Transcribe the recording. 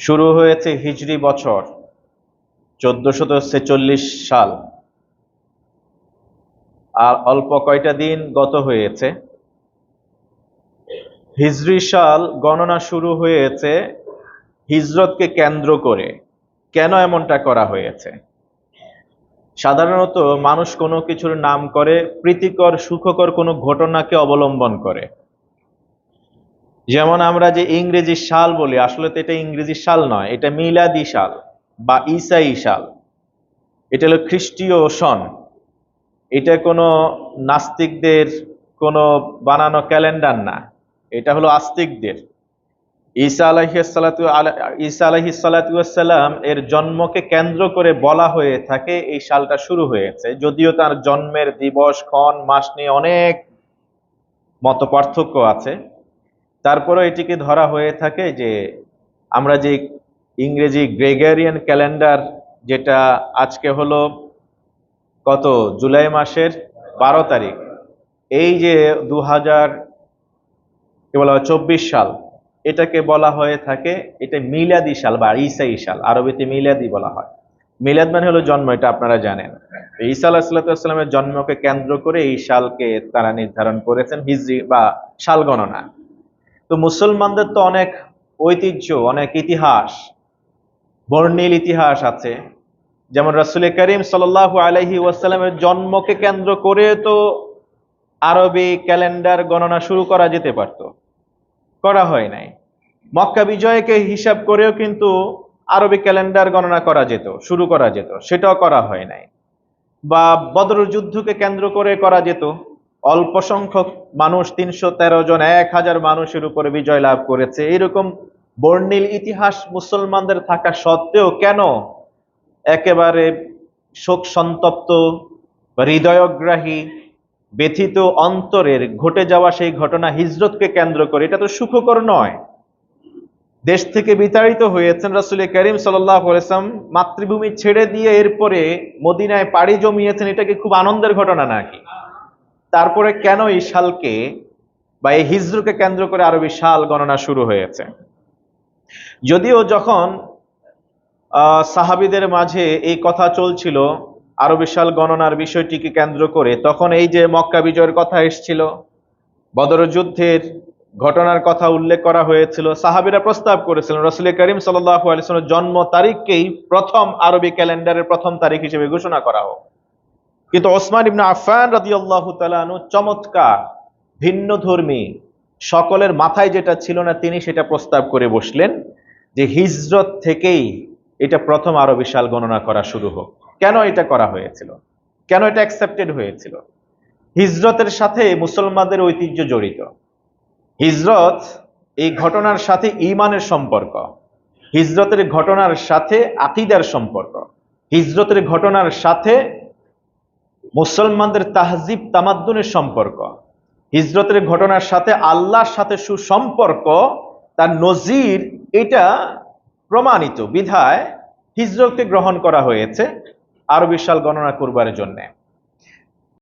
শুরু হয়েছে হিজরি বছর, চোদ্দশত ছেচল্লিশ সাল। আর অল্প কয়টা দিন গত হয়েছে। হিজরি সাল গণনা শুরু হয়েছে হিজরতকে কেন্দ্র করে। কেন এমনটা করা হয়েছে? সাধারণত মানুষ কোনো কিছুর নাম করে, প্রীতিকর, সুখকর কোনো ঘটনাকে অবলম্বন করে। যেমন আমরা যে ইংরেজি সাল বলি, আসলে তো এটা ইংরেজি সাল নয়, এটা মিলাদি সাল বা ইসাই সাল এটা হলো খ্রিস্টীয় সন। এটা কোনো নাস্তিকদের কোনো বানানো ক্যালেন্ডার না, এটা হলো আস্তিকদের। ঈসা আলাহিসাল্লাতু ঈসা আলাহিসাল্লাতাম এর জন্মকে কেন্দ্র করে বলা হয়ে থাকে এই সালটা শুরু হয়েছে। যদিও তার জন্মের দিবস, ক্ষণ, মাস নিয়ে অনেক মত পার্থক্য আছে। তারপরেও এটিকে ধরা হয়ে থাকে যে আমরা যে ইংরেজি গ্রেগেরিয়ান ক্যালেন্ডার যেটা আজকে হলো কত? জুলাই মাসের বারো তারিখ। এই যে দু হাজার কি বলা হয়, চব্বিশ সাল, এটাকে বলা হয়ে থাকে, এটা মিলাদি সাল বা ইসাই সাল, আরবিতে মিলাদি বলা হয়। মিলাদ মানে হলো জন্ম, এটা আপনারা জানেন। ঈসা আল্লাহ জন্মকে কেন্দ্র করে এই সালকে তারা নির্ধারণ করেছেন হিজরি বা সাল গণনা। তো মুসলমানদের তো অনেক ঐতিহ্য, অনেক ইতিহাস, বর্ণিল ইতিহাস আছে। যেমন রাসুল করিম সাল আলহি ওয়াসাল্লামের জন্মকে কেন্দ্র করে তো আরবি ক্যালেন্ডার গণনা শুরু করা যেতে পারত। করা হয় নাই। মক্কা বিজয়কে হিসাব করেও কিন্তু আরবি ক্যালেন্ডার গণনা করা যেত, শুরু করা যেত। সেটাও করা হয় নাই। বা বদর যুদ্ধকে কেন্দ্র করে করা যেত। অল্প সংখ্যক মানুষ, তিনশো তেরো জন, এক হাজার মানুষের উপরে বিজয় লাভ করেছে। এরকম বর্ণিল ইতিহাস মুসলমানদের থাকা সত্ত্বেও কেন একেবারে শোক সন্তপ্ত হৃদয়গ্রাহী ব্যথিত অন্তরের ঘটে যাওয়া সেই ঘটনা হিজরতকে কেন্দ্র করে? এটা তো সুখকর নয়। দেশ থেকে বিতাড়িত হয়েছেন রাসুল করিম সাল্লাম মাতৃভূমি ছেড়ে দিয়ে এরপরে মদিনায় পাড়ি জমিয়েছেন এটা কি খুব আনন্দের ঘটনা নাকি? তারপরে কেন এই সালকে বা এই হিজরুকে কেন্দ্র করে আরও বিশাল গণনা শুরু হয়েছে? যদিও যখন সাহাবিদের মাঝে এই কথা চলছিল, আরও বিশাল গণনার বিষয়টিকে কেন্দ্র করে, তখন এই যে মক্কা বিজয়ের কথা এসছিল, বদর যুদ্ধের ঘটনার কথা উল্লেখ করা হয়েছিল, সাহাবিরা প্রস্তাব করেছিলেন রসুল করিম সাল্লাহ সাল্লামের জন্ম তারিখকেই প্রথম আরবি ক্যালেন্ডারের প্রথম তারিখ হিসেবে ঘোষণা করা হোক। কিন্তু ওসমান ইবনা আফান রাজি আল্লাহ তালু চমৎকার, ভিন্ন ধর্মী। সকলের মাথায় যেটা ছিল না, তিনি সেটা প্রস্তাব করে বসলেন যে হিজরত থেকেই এটা প্রথম আরও বিশাল গণনা করা শুরু হোক। কেন এটা করা হয়েছিল? কেন এটা অ্যাকসেপ্টেড হয়েছিল? হিজরতের সাথে মুসলমানদের ঐতিহ্য জড়িত। হিজরত এই ঘটনার সাথে ইমানের সম্পর্ক। হিজরতের ঘটনার সাথে আকিদার সম্পর্ক। হিজরতের ঘটনার সাথে মুসলমানদের তাহজিব, তামাদ্দুনের সম্পর্ক। হিজরতের ঘটনার সাথে আল্লাহর সাথে সুসম্পর্ক, তার নজির, এটা প্রমাণিত। বিধায় হিজরতকে গ্রহণ করা হয়েছে আরও বিশাল গণনা করবার জন্যে।